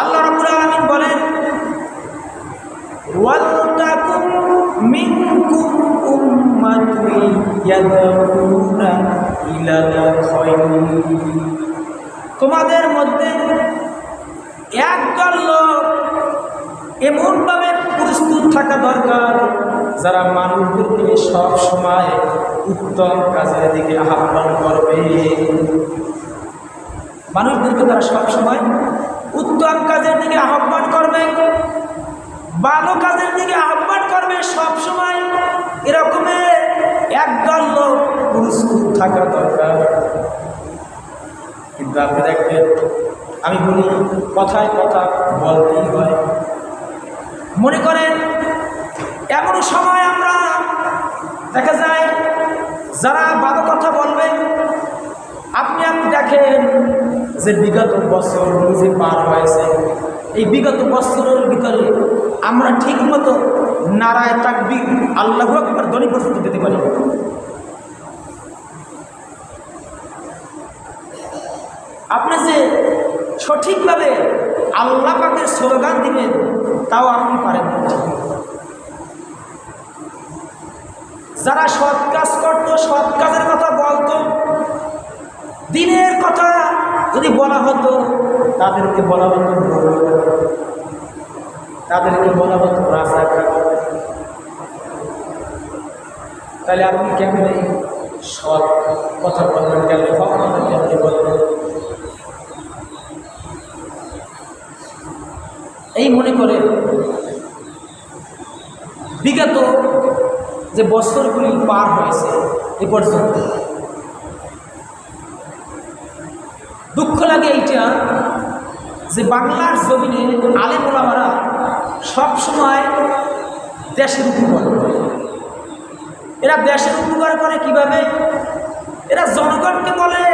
আল্লাহ রাব্বুল আলামিন বলেন, ওয়ালতাকুম মিনকুম উম্মাতুন ইয়াদউনা ইলাল তোমাদের মধ্যে একদল লোক এমনভাবে প্রস্তুত থাকা দরকার, যারা মানুষদেরকে সব সময় উত্তম কাজের দিকে আহ্বান করবে। মানুষদেরকে তারা সব সময় উত্তম কাজের দিকে আহ্বান করবে, ভালো কাজের দিকে আহ্বান করবে সব সময় এরকমের একদল লোক প্রস্তুত থাকা দরকার। কিন্তু আপনি দেখবেন, আমি বলি, কথায় কথা বলতেই হয়। মনে করেন, এমন সময় আমরা দেখা যায়, যারা ভালো কথা বলবে, আপনি আপনি দেখেন যে বিগত বছর যে পার হয়েছে, এই বিগত বছরের ভিতরে আমরা ঠিক মতো নারায় তাকবি আল্লাহ একবার দনি প্রস্তুতি দিতে পারি। আপনি যে সঠিকভাবে আল্লাহ পাকের স্লোগান দিবেন, তাও আপনি পারেন যারা সৎ কাজ করতো, সৎ কাজের কথা বলতো কথা যদি বলা হতো, তাদেরকে বলা হতো তাদেরকে বলা হতো রাজা। তাহলে আপনি কেমন সৎ কথা বলবেন কথা কেমনি বলবেন এই মনে করে বিগত যে বছরগুলি পার হয়েছে এ পর্যন্ত দুঃখ লাগে এইটা যে বাংলার জমিনে আলেমোলামারা সবসময় দেশের উপকার করে। এরা দেশের উপকার করে কীভাবে? এরা জনগণকে বলে,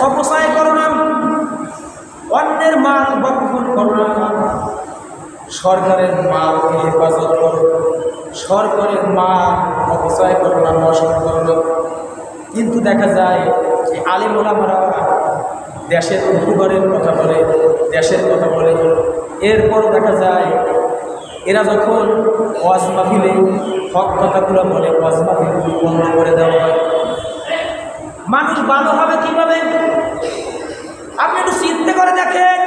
অপচয় করো না। অন্যের মাল বক্ষণ করো না। সরকারের মালকে হেফাজত করো। সরকারের মাল অপচয় করো না, নষ্ট করো কিন্তু দেখা যায় আলিমোলামারা দেশের উপকারের কথা বলে, দেশের কথা বলে। এরপর দেখা যায়, এরা যখন ওয়াজ মাহফিলে হক কথাগুলো বলে, ওয়াজ মাহফিল বন্ধ করে দেওয়া হয়। মানুষ ভালো হবে কীভাবে? আপনি একটু চিন্তা করে দেখেন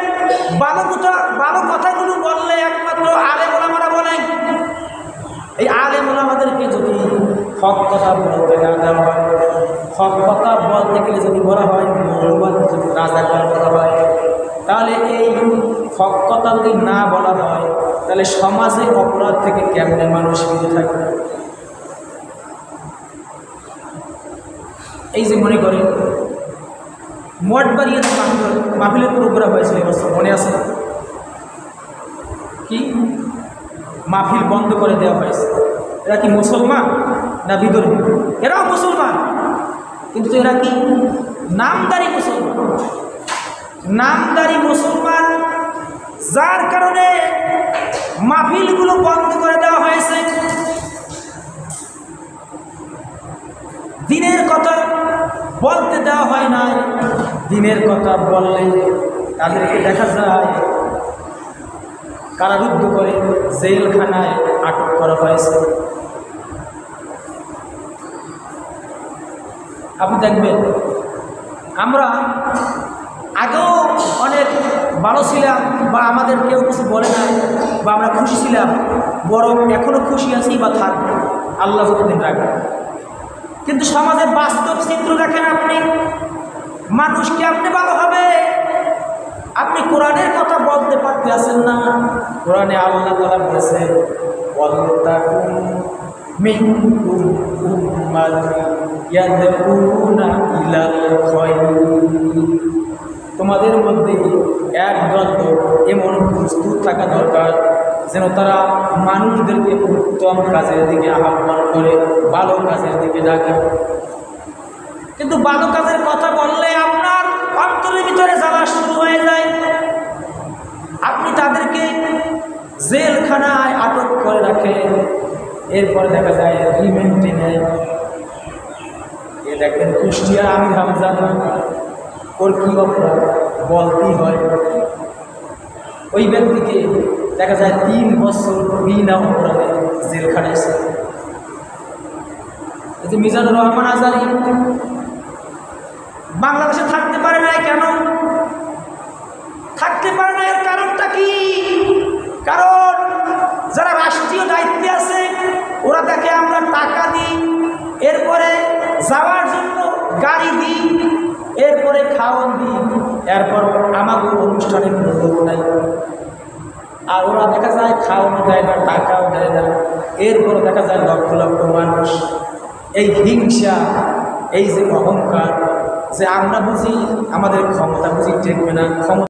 ভালো কথা ভালো কথাগুলো বললে একমাত্র আলে ওলামারা বলেন এই আলে ওলামাদেরকে যদি হক কথা বলতে না দেওয়া হয় হক কথা বলতে গেলে যদি বলা হয়, মৌলবাদ যদি রাজাকার বলা হয়, তাহলে এই হক কথা যদি না বলা হয়, তাহলে সমাজে অপরাধ থেকে কেমনে মানুষ ফিরে থাকবে? এই যে মনে করেন মঠ বাড়িয়ে মাহফিল, মাহফিলের প্রোগ্রাম হয়েছিল এবছর মনে আছে? কি? মাহফিল বন্ধ করে দেওয়া হয়েছে। এরা কি মুসলমান না বিধর্মী এরাও মুসলমান। কিন্তু এরা কি? নামদারি মুসলমান। নামদারি মুসলমান, যার কারণে মাহফিলগুলো বন্ধ করে দেওয়া হয়েছে। দিনের কথা বলতে দেওয়া হয় না। দিনের কথা বললে তাদেরকে দেখা যায়, কারারুদ্ধ করে জেলখানায় আটক করা হয়েছে। আপনি দেখবেন, আমরা আগেও অনেক ভালো ছিলাম বা আমাদের কেউ কিছু বলে না বা আমরা খুশি ছিলাম, বরং এখনও খুশি আছি বা থাকব। আল্লাহ যতদিন রাখবে কিন্তু সমাজের বাস্তব চিত্র দেখেন আপনি। মানুষ কেমনে ভালো হবে? আপনি কোরআনের কথা বলতে পারতে আছেন না। কোরআনে আল্লাহ তালা বলেছে "ওয়ালতাকুম মিনকুম উম্মাতুন ইয়াদউনা ইলাল খায়র।" তোমাদের মধ্যে একদল লোক এমন প্রস্তুত থাকা দরকার, যেন তারা মানুষদেরকে উত্তম কাজের দিকে আহ্বান করে, ভালো কাজের দিকে ডাকে কিন্তু ভালো কাজের কথা বললে আপনার অন্তরের ভিতরে জ্বালা শুরু হয়ে যায় আপনি তাদেরকে জেলখানায় আটক করে রাখেন এরপরে দেখা যায় রিমেন্টে নেয় এ দেখবেন কুষ্টিয়া আমি হামজা ওর কী অপরাধ বলতেই হয়। ওই ব্যক্তিকে দেখা যায় তিন বছর বিনা অপরাধে জেল খাটাইছে এই যে মিজানুর রহমান আজারি, বাংলাদেশে থাকতে যাওয়ার জন্য গাড়ি দিই, এরপরে খাওয়ান দিই, এরপর আমাদের অনুষ্ঠানে কোনো লোক নাই। আর ওরা দেখা যায় খাওয়ানো দেয় না, টাকাও দেয় না। এরপরে দেখা যায় লক্ষ লক্ষ মানুষ। এই হিংসা, এই যে অহংকার, যে আমরা বুঝি আমাদের ক্ষমতা বুঝি টেকবে না, ক্ষমতা